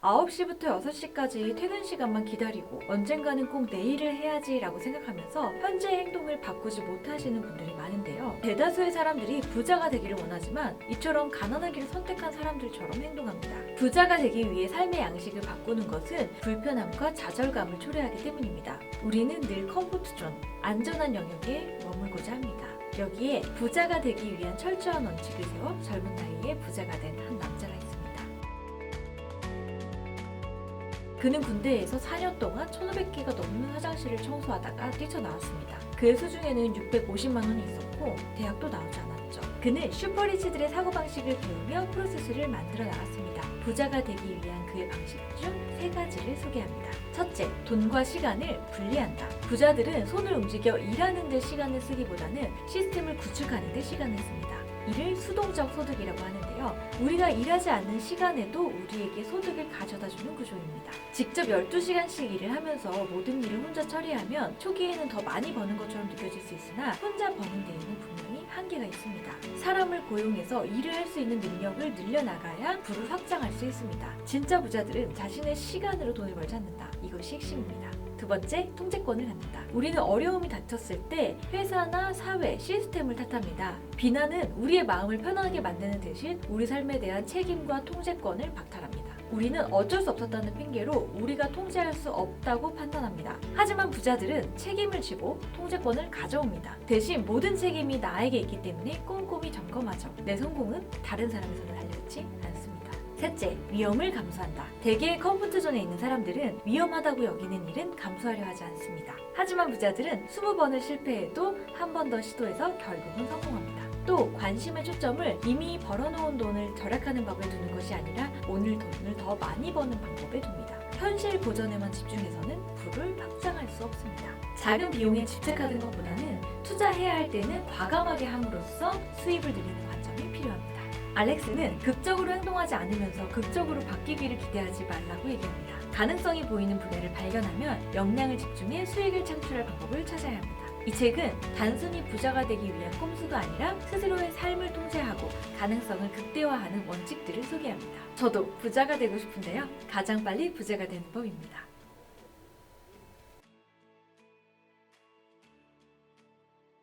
9시부터 6시까지 퇴근 시간만 기다리고 언젠가는 꼭 내일을 해야지라고 생각하면서 현재 행동을 바꾸지 못하시는 분들이 많은데요. 대다수의 사람들이 부자가 되기를 원하지만 이처럼 가난하기를 선택한 사람들처럼 행동합니다. 부자가 되기 위해 삶의 양식을 바꾸는 것은 불편함과 좌절감을 초래하기 때문입니다. 우리는 늘 컴포트존, 안전한 영역에 머물고자 합니다. 여기에 부자가 되기 위한 철저한 원칙을 세워 젊은 나이에 부자가 된 한 남자가 있습니다. 그는 군대에서 4년 동안 1,500개가 넘는 화장실을 청소하다가 뛰쳐나왔습니다. 그의 수중에는 650만 원이 있었고 대학도 나오지 않았죠. 그는 슈퍼리치들의 사고방식을 배우며 프로세스를 만들어 나갔습니다. 부자가 되기 위한 그의 방식 중 세 가지를 소개합니다. 첫째, 돈과 시간을 분리한다. 부자들은 손을 움직여 일하는 데 시간을 쓰기보다는 시스템을 구축하는 데 시간을 씁니다. 이를 수동적 소득이라고 하는데요. 우리가 일하지 않는 시간에도 우리에게 소득을 가져다 주는 구조입니다. 직접 12시간씩 일을 하면서 모든 일을 혼자 처리하면 초기에는 더 많이 버는 것처럼 느껴질 수 있으나 혼자 버는 데에는 분명히 한계가 있습니다. 사람을 고용해서 일을 할 수 있는 능력을 늘려나가야 부를 확장할 수 있습니다. 진짜 부자들은 자신의 시간으로 돈을 벌지 않는다. 이것이 핵심입니다. 두 번째, 통제권을 갖는다. 우리는 어려움이 닥쳤을 때 회사나 사회, 시스템을 탓합니다. 비난은 우리의 마음을 편안하게 만드는 대신 우리 삶에 대한 책임과 통제권을 박탈합니다. 우리는 어쩔 수 없었다는 핑계로 우리가 통제할 수 없다고 판단합니다. 하지만 부자들은 책임을 지고 통제권을 가져옵니다. 대신 모든 책임이 나에게 있기 때문에 꼼꼼히 점검하죠. 내 성공은 다른 사람의 손에 달려있지 않습니다. 셋째, 위험을 감수한다. 대개 컴포트 존에 있는 사람들은 위험하다고 여기는 일은 감수하려 하지 않습니다. 하지만 부자들은 20번을 실패해도 한 번 더 시도해서 결국은 성공합니다. 또 관심의 초점을 이미 벌어놓은 돈을 절약하는 법에 두는 것이 아니라 오늘 돈을 더 많이 버는 방법에 둡니다. 현실 보전에만 집중해서는 부를 확장할 수 없습니다. 작은 비용에 집착하는 것보다는 투자해야 할 때는 과감하게 함으로써 수입을 늘리는 관점이 필요합니다. 알렉스는 극적으로 행동하지 않으면서 극적으로 바뀌기를 기대하지 말라고 얘기합니다. 가능성이 보이는 분야를 발견하면 역량을 집중해 수익을 창출할 방법을 찾아야 합니다. 이 책은 단순히 부자가 되기 위한 꼼수가 아니라 스스로의 삶을 통제하고 가능성을 극대화하는 원칙들을 소개합니다. 저도 부자가 되고 싶은데요. 가장 빨리 부자가 되는 법입니다.